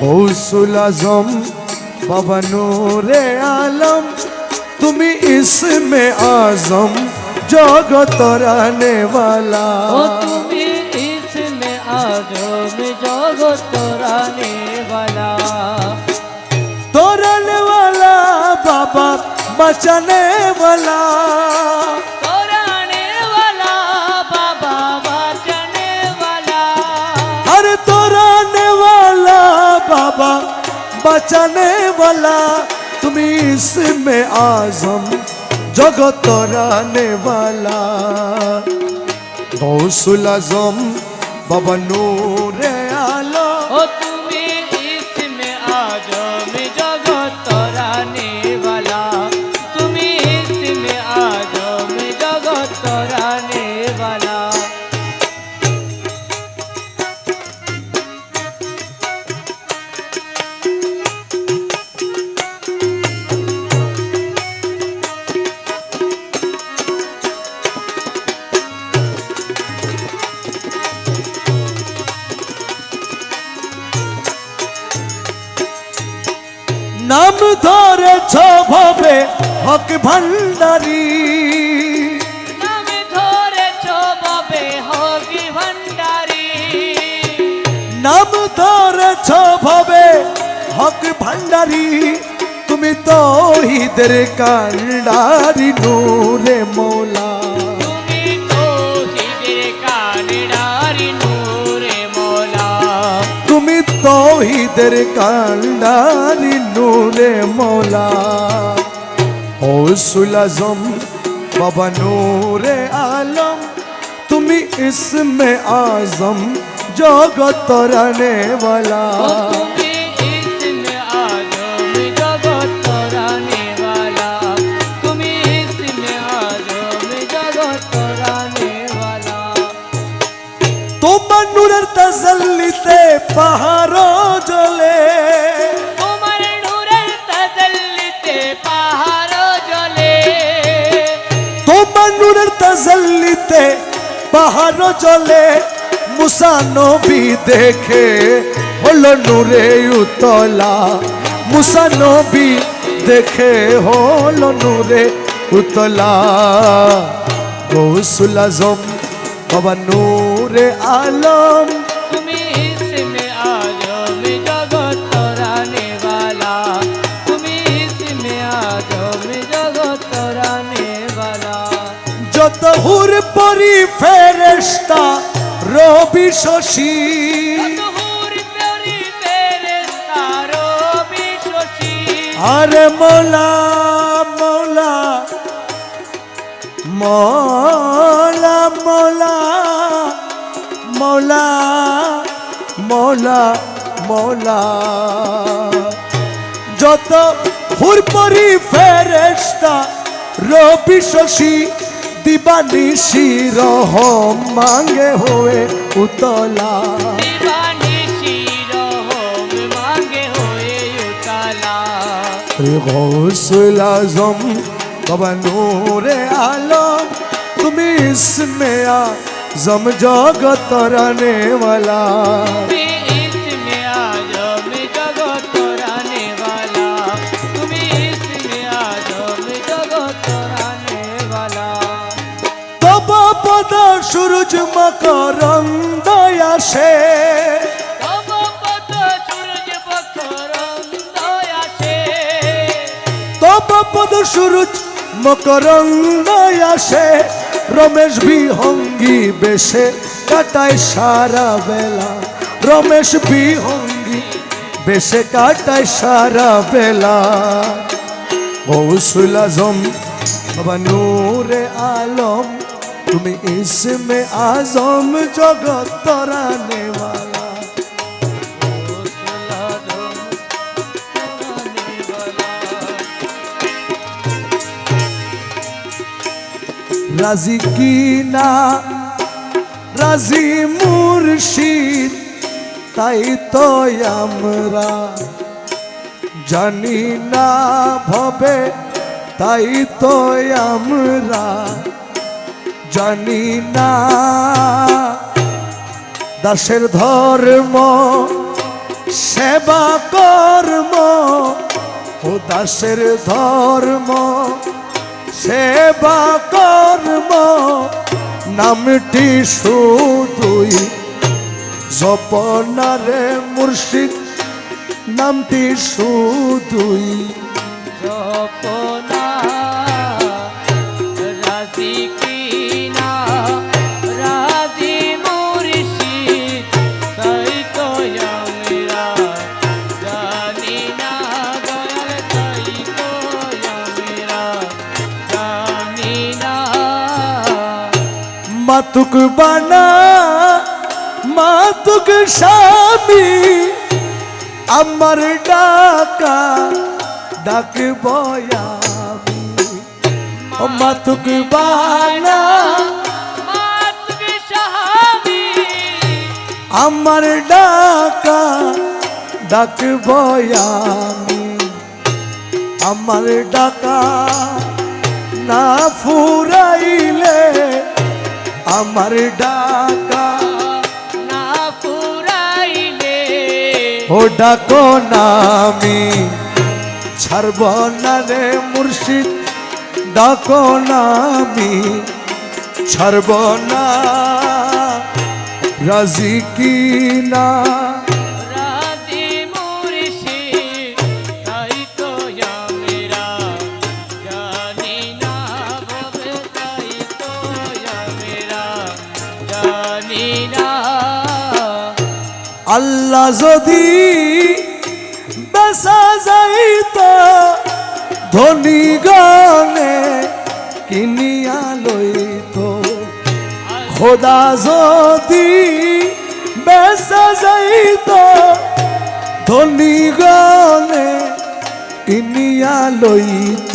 গৌসুল আজম বাবা নূরে আলম তুমি ইসমে আজম জগত রানে वाला ও তুমি इसमें आजम जगत राने वाला तोरने वाला बाबा बचाने वाला बाबा बचाने वाला तुम इसमें आजम जगत राने वाला गौसुल आजम बाबा नूर आलो ओ तुम्हें इसमें आजम जगत राने वाला तुम्हें इसमें आजम जगत राने ভবে হক ভান্ডারী? নামে ধরেছ ভবে হক ভান্ডারী। তুমি তো ঈদের কান্ডারি নূরে মৌলা। তৌহিদের কান্ডারি নূরে মৌলা। হৌসুল আজম বাবা নূরে আলম তুমি ইসমে আজম জগত রানে বালা। তোমার নূরের তাজাল্লিতে পাহাড় তাজাল্লিতে পাহাড় চলে, মুসা নবী দেখে, হলো নূরে উতলা মুসা নবী দেখে, হলো নূরে উতলা গৌসুল আজম, বাবা নূরে আলম। যত হুর পরি ফেরেস্তা রবি শশী। আরে মৌলা মৌলা মৌলা মৌলা মৌলা মৌলা মৌলা। যত হুরপরি ফেরেস্তা রবি শশী। দিবানিশি রহ মাঙ্গে হয়ে উতলা। গৌসুল আজম বাবা নূরে আলম তুমি ইসমে আজম জগত রানে মকরন্দ আসে তব পদ সূরজ মকরন্দ আসে রমেশ বিহঙ্গি বেশে কাটায় সারা বেলা। রমেশ বিহঙ্গি বেশে কাটায় সারা বেলা। গৌসুল আজম বাবা নূরে আলম। তুমি ইসমে আজম জগত তরানে वाला রাজি কি না? রাজি মুর্শিদ, তাই তো আমরা জানি না ভবে, তাই তো আমরা জানি না। দাসের ধর্ম, সেবা কর্ম ও দাসের ধর্ম, সেবা কর্ম, নামটি শুধুই জপনারে মুর্শিদ, নামটি শুধুই জপনা মাতুক বানা মাতুক স্বামী। আমার ডাকা ডাক বয়ামি মাতুক বানা আমার ডাকা ডাক বয়ামি আমার ডাকা না ফুরাইলে আমার ডাকা না পুরাইলে ও ডাকো নামি ছাড়ব না রে মুর্শিদ ডাকো নামি ছাড়ব না রাজি কি না? আল্লাহ যদি বেসা যাইত ধনী গনে কিনিয়া লইত খোদা যদি বেসা যাইত ধনী গনে কিনিয়া লইত